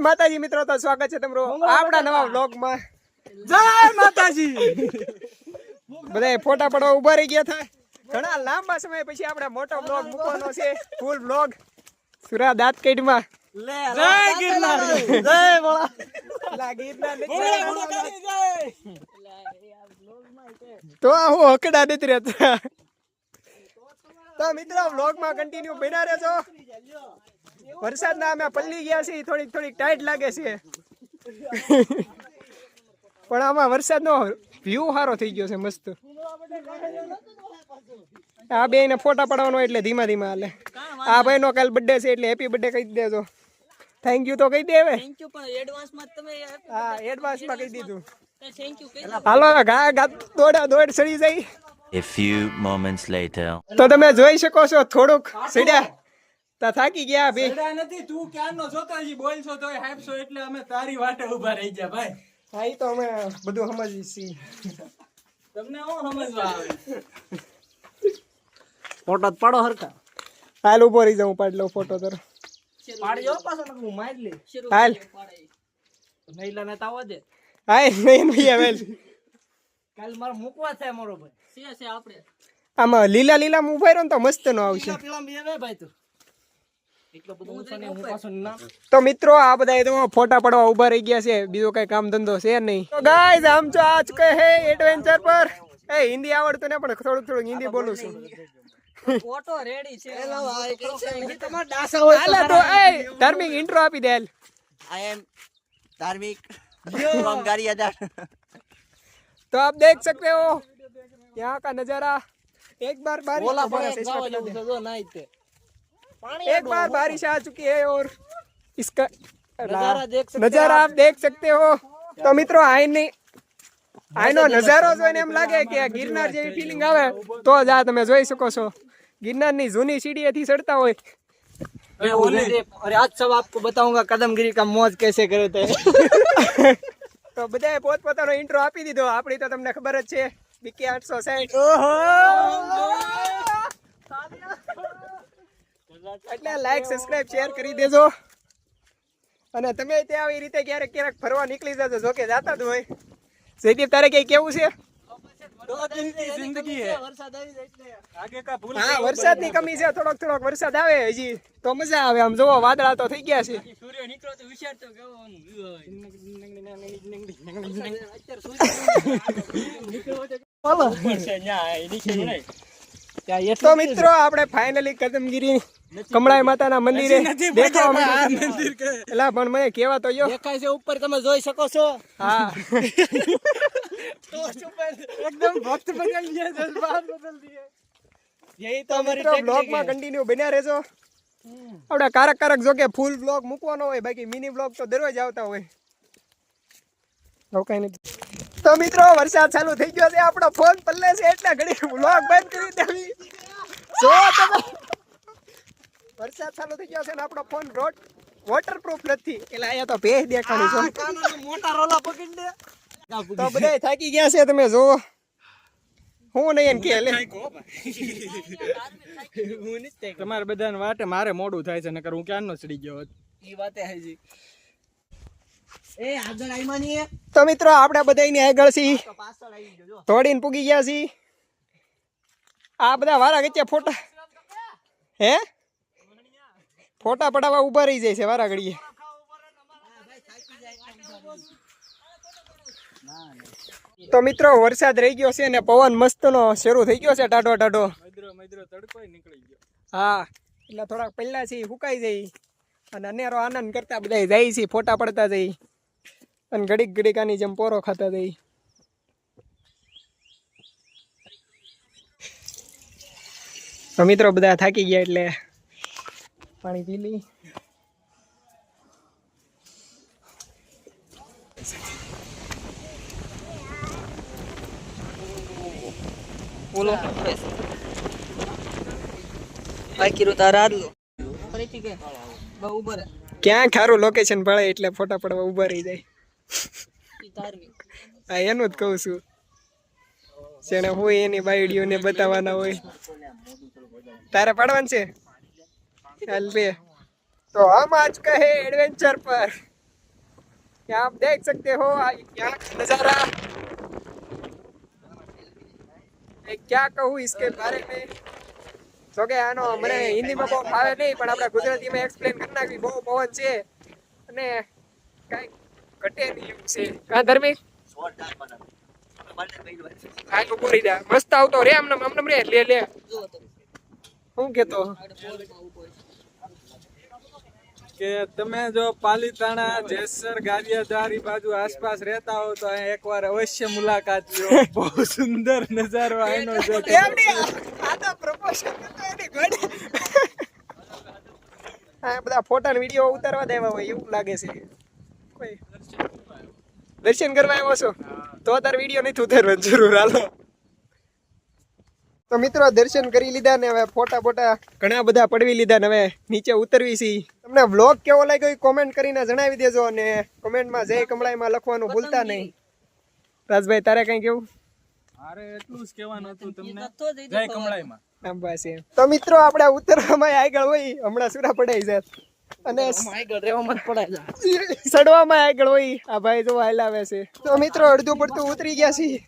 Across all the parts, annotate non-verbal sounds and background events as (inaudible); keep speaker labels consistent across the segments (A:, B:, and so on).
A: માતાજી મિત્રો તો સ્વાગત છે તમારું આપણા નવા વ્લોગમાં
B: જય માતાજી!
A: બધા ફોટા પડવા ઊભા રહી ગયા થાય ઘણા લાંબા સમય પછી આપણે મોટો બ્લોગ મૂકવાનો છે. ફૂલ બ્લોગ સુરા દાંત કેડમાં
B: જય ગિરનાર. જય બોલા
A: લા ગીરના નીચે તો હું હકડા નથી રહેતા તો મિત્રો વ્લોગમાં કન્ટિન્યુ બન્યા રહેજો. વરસાદના અમે પલ્લી ગયા છીએ થોડીક થોડીક ટાઈટ લાગે છે. પણ આમાં વરસાદનો વ્યૂ સારો થઈ ગયો છે મસ્ત. આ બે ને ફોટા પડવાનો એટલે ધીમા ધીમા હાલે. આ ભાઈ નો કાલ બર્થડે છે એટલે હેપી બર્થડે કહી દેજો. થેન્ક યુ તો કહી દે હવે.
C: થેન્ક યુ પણ એડવાન્સમાં તમે
A: હા એડવાન્સમાં કહી દીધું.
C: થેન્ક યુ
A: હાલો ગા ગા દોડા દોડ સડી જાય.
D: A few moments later.
A: તો તમે જોઈ શકો છો થોડુંક સડ્યા. તા થાકી ગયા બે
B: સડા નથી તું ક્યારનો જોતો? બોલશો તો છો તોય એટલે અમે તારી વાટે ઊભા રહી ગયા ભાઈ.
A: ભાઈ તો અમે બધું સમજી સી
B: તમને હું સમજવા આવે? ફોટો પાડો હરકા
A: હાલ ઊભો રહી જાઉં પાડ લો ફોટો તર.
B: પાડજો પાછો હું મારી લે
A: હાલ.
B: નૈલા ને તાવ દે.
A: હાય નહીં નહીં આવેલ
B: કાલ મારે મૂકવા થાય મારો ભાઈ.
C: છે છે આપણે.
A: આમાં લીલા લીલા ઊભા રહ્યો ને તો મસ્ત નો આવશે
B: ભાઈ તું એટલો બધો ઊંચો ને હું પાછો ના
A: તો મિત્રો આ બધા તો ફોટા પડવા ઉભા રહી ગયા છે બીજો કઈ કામ ધંધો છે નહીં તો ગાઈઝ આમ જો આજ કહે હે એડવેન્ચર પર એ હિન્દી આવડતું ને પણ થોડુંક થોડુંક હિન્દી બોલું છું
C: ફોટો રેડી છે
B: તમારા ડાસા હોય
A: હાલે તો એ ધાર્મિક ઇન્ટ્રો આપી દે હાલ.
E: I am Dharmik from Gariadar.
A: तो आप देख सकते हो यहाँ का नजारा एक बार बारिश
B: ઓલા
A: थोड़ा
B: પણ
A: सा इसका
B: ગાવા
A: बता
B: જેવું
A: दें।
B: છે જો નાઈ તે (laughs)
A: एक बार बारिश आ चुकी है और इसका
B: નજારા દેખ सकते
A: नजारा आप देख सकते हो તો મિત્રો આઈની આઈનો નજારો જોઈને એમ લાગે કે આ ગિરનાર જેવી ફિલિંગ આવે તો જ આ તમે જોઈ શકો છો ગિરનારની જૂની સીડીએથી ચડતા હોય
B: अरे ओले अरे आज सब आपको बताऊंगा कदमगिरी का मौज कैसे करे थे
A: તો બધાએ પોતપોતાનો ઇન્ટ્રો આપી દીધો આપણી તો તમને ખબર જ છે બીકે આઠસો સાઠ એટલે લાઈક સબસ્ક્રાઇબ શેર કરી દેજો. અને તમે ત્યાં આવી રીતે ક્યારેક ક્યારેક ફરવા નીકળી જજો જોકે જાતા જ હોય. જયદીપ તારે કઈ કેવું છે? આવે આમ. જોવો વાદળા તો થઈ ગયા છે. (laughs) મિત્રો આપણે ફાઇનલી કદમગીરી કમળાઈ માતાના મંદિરે દેખો મંદિર કે એલા પણ મને કેવા તો યો
B: દેખાય છે ઉપર તમે જોઈ શકો છો.
A: હા. (laughs)
B: તો સુપર એકદમ ભક્ત બદલ દિયે જલબાર બદલ દિયે યહી
A: તો અમારી બ્લોગમાં કન્ટિન્યુ બન્યા રહેજો. આપણે કારક કારક જો કે ફૂલ બ્લોગ મૂકવાનો હોય બાકી મિની બ્લોગ તો દરરોજ આવતા હોય. કઈ નથી. તો મિત્રો વરસાદ ચાલુ થઈ ગયો છે આપણો ફોન પલ્લે છે એટલે ઘડી બ્લોગ બંધ કરી દેવી. જો તમે વરસાદ ચાલુ થઈ ગયો છે ને આપણો ફોન રોડ વોટરપ્રૂફ નથી. એટલે અહીંયા તો ભેજ દેખાણી છે.
B: મોટા રોલા પકડી દે.
A: તો બધા થાકી ગયા છે તમે જોવો હું નહીં એમ કે લે.
B: તમારે બધાને વાટે મારે મોડું થાય છે નકર હું ક્યારનો ચડી ગયો ઈ વાતે હે આગળ આઈ
A: તો મિત્રો આપણે બધાની આગળ છીએ તોડીને પૂગી ગયા છીએ આ બધા વારા વચ્ચે ફોટા. હે? ફોટા પડાવવા ઊભા રહી જાય છે, વારા ઘડીએ. તો મિત્રો, વરસાદ રહી ગયો છે ને પવન મસ્તનો શરૂ થઈ ગયો છે, ટાઢો ટાઢો. હા, એટલે થોડાક પહેલા છે સુકાઈ જાય. અને અનેરો આનંદ કરતા બધા જાય છે, ફોટા પડતા જઈ અને ઘડીક ઘડીક આની જેમ પોરો ખાતા જઈ તો મિત્રો, બધા થાકી ગયા એટલે પાણી પી લઈ
C: બોલો.
A: ક્યાં ખારું લોકેશન પડે એટલે ફોટા પડવા ઊભા રહી જાય. હા એનું જ કહું છું. જેને હોય એની બાયડીઓને બતાવવાના હોય. તારે પાડવાનું છે? ચાલ બે તો આમ આજ કહે એડવેન્ચર પર यहाँ आप देख सकते हो आ- यहाँ का नज़ारा मैं क्या कहूँ इसके बारे में જો કે આનો મને હિન્દીમાં બહુ ફાવે નહીં પણ આપણે ગુજરાતીમાં એક્સપ્લેન કરી નાખવી બહુ પવન છે અને કાંઈ ઘટે નહીં એવું છે કાં ધર્મિક
E: જોરદાર બનાવે. મને કઈ વાત છે.
A: આ તો પૂરી દે મસ્ત આવતો રે આમને આમને રે લે લે
C: જુઓ તમે
A: શું કેતો
B: કે તમે જો પાલીતાણા જેસર ગારિયાધારી બાજુ આસપાસ રહેતા હો તો અહીં એકવાર અવશ્ય મુલાકાત લો (laughs) બહુ સુંદર નજારો આનો જો
A: આ તો પ્રપોઝલ કરતો એની ઘોડે આ બધા ફોટા ને વીડિયો ઉતારવા દેવા હોય એવું લાગે છે. કોઈ. દર્શન કરવા આવ્યો છો? તો તાર વીડિયો નથી ઉતારવાની જરૂર હાલો. તો મિત્રો દર્શન કરી લીધા ને હવે ફોટા બોટા ઘણા બધા પડવી લીધા ને હવે નીચે ઉતરવી છે. તમને વ્લોગ કેવો લાગ્યો એ કોમેન્ટ કરીને જણાવી દેજો અને કોમેન્ટમાં જય કમળાઈમાં લખવાનું ભૂલતા નહીં. રાજભાઈ તારે કઈ કેવું?
B: મારે એટલું જ કહેવાનું હતું તમને. જય કમળાઈમાં.
A: બસ એમ. તો મિત્રો આપણે ઉતરવામાં આગળ હોય હમણાં સુરા પડાઈ જાય. અને. સડવામાં આગળ હોય આ ભાઈ જો હલાવે છે. તો મિત્રો અડધું પડતું ઉતરી ગયા છીએ.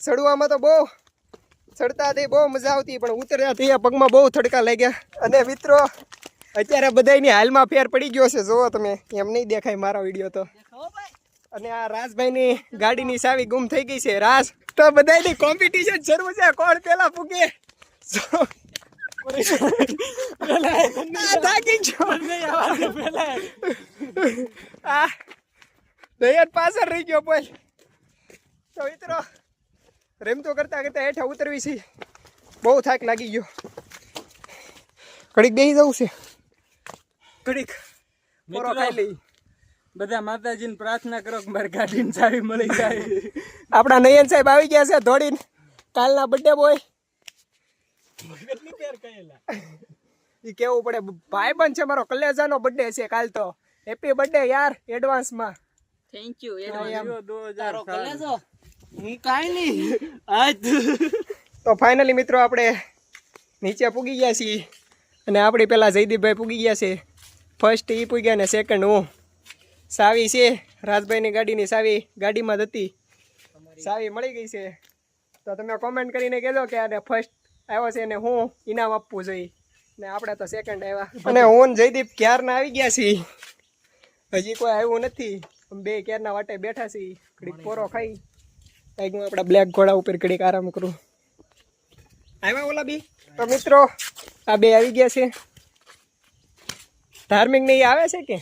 A: સડવામાં તો બહુ ચડતા હતી બહુ મજા આવતી, પણ ઉતર્યા થઈ પગમાં બહુ થડકા લાગ્યા. અને મિત્રો, અત્યારે બધાની હાલમાં ફેર પડી ગયો છે, જોવો તમે, એમ નહીં દેખાય મારો વીડિયો તો. અને આ રાજભાઈની ગાડીની સાવી ગુમ થઈ ગઈ છે, રાજ. તો બધાની કોમ્પિટિશન શરૂ છે, કોણ પેલા ફૂકે? પાછળ રહી ગયો બોલ. તો મિત્રો રમતો કરતા કરતા હેઠા ઉતરવી છે. બહુ થાક લાગી ગયો. ઘડીક બેસી જવું છે. ઘડીક પોરો ખાઈ લઈ
B: બધા માતાજીને પ્રાર્થના કરો કે મારી ગાડીની ચાવી મળી જાય.
A: આપણા નયન સાહેબ આવી ગયા છે દોડીને કાલના બર્થડે બોય એ કેવું પડે ભાઈ પણ છે મારો કલેજાનો બર્થડે છે કાલ તો. હેપી બર્થડે યાર એડવાન્સમાં
C: થેન્ક યુ
B: દો હજાર
C: કલેજો? હું કાઈ નહીં. આજ
A: તો ફાઇનલી મિત્રો આપણે નીચે પૂગી ગયા છીએ. અને આપણી પહેલાં જયદીપભાઈ પૂગી ગયા છે. ફર્સ્ટ એ પૂગ્યા ને સેકન્ડ હું. સાવી છે. રાજભાઈની ગાડીની સાવી ગાડીમાં જ હતી. સાવી મળી ગઈ છે. તો તમે કોમેન્ટ કરીને કહેજો કે આને ફર્સ્ટ આવ્યો છે ને હું ઇનામ આપવું જોઈએ. ને આપણે તો સેકન્ડ આવ્યા. અને હું જયદીપ ક્યારના આવી ગયા છીએ? હજી કોઈ આવ્યું નથી. બે ક્યારના વાટે બેઠા છીએ. ઘડીક પોરો ખાઈ. કંઈક હું આપણા બ્લેક ઘોડા ઉપર કડીક આરામ કરું. આવ્યા ઓલા બી? તો મિત્રો આ બે આવી ગયા છે. ધાર્મિક ને ઈ આવે છે કે?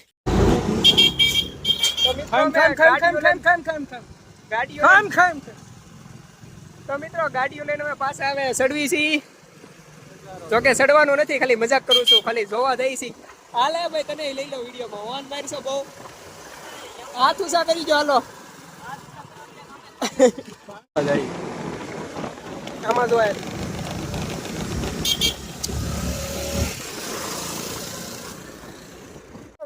A: તો મિત્રો ગાડીઓ લઈને- અમે પાછા આવે સડવી જોકે સડવાનું નથી ખાલી મજાક કરું છું. ખાલી જોવા જઈ છી હાલે ભાઈ તને લઈ લો વિડીયોમાં. ઓન મારશો બહુ. હાથ ઉષા કરી જો હાલો. આમાં જોવાય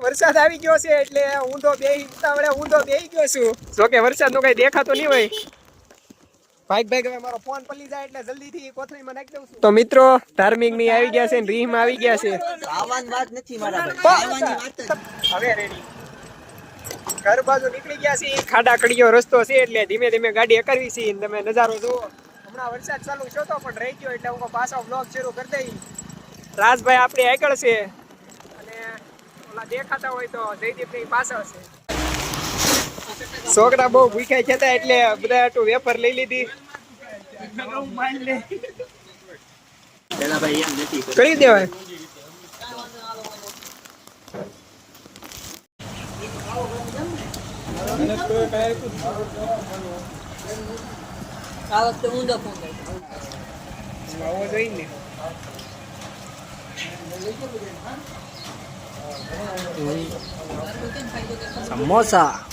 A: વરસાદ આવી ગયો છે એટલે ઊંધો બે ઉતાવળે ઊંધો બેહી ગયો છું. જોકે વરસાદનું કઈ દેખાતો નહીં હોય. ભાઈ ભાઈ હવે મારો ફોન પલી જાય એટલે જલ્દીથી કોથળીમાં નાખી દઉં છું. તો મિત્રો ધાર્મિકની આવી ગયા છે ને રીમ આવી ગયા છે.
E: આવવાની વાત નથી મારા ભાઈ. આવવાની વાત
A: હવે રેડી ઘર બાજુ નીકળી ગયા છે ખાડા કડીયો રસ્તો છે એટલે ધીમે ધીમે ગાડી અકરવી છે તમે નજારો જુઓ. હમણાં વરસાદ ચાલુ છો તો પણ રહી ગયો એટલે હું પાછો બ્લોગ શરૂ કરી દઈ રાજભાઈ આપણી આગળ છે. અને ઓલા દેખાતા હોય તો જયદીપની પાછળ છે. છોકરા બહુ ભૂખ્યા છે એટલે બધા આટલું વેફર લઈ લીધી. કરી દેવાય
B: અને તો કાંઈ
C: સમોસા.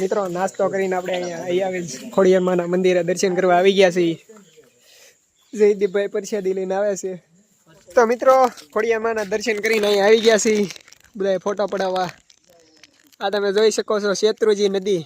A: મિત્રો, નાસ્તો કરીને આપણે અહીંયા અહીંયા ખોડિયારમાંના મંદિરે દર્શન કરવા આવી ગયા છીએ. જયદીપભાઈ પરસાદી લઈને આવે છે. તો મિત્રો ખોડિયારમાંના દર્શન કરીને અહીંયા આવી ગયા છીએ. બધા ફોટો પડાવવા. આ તમે જોઈ શકો છો શેત્રુજી નદી.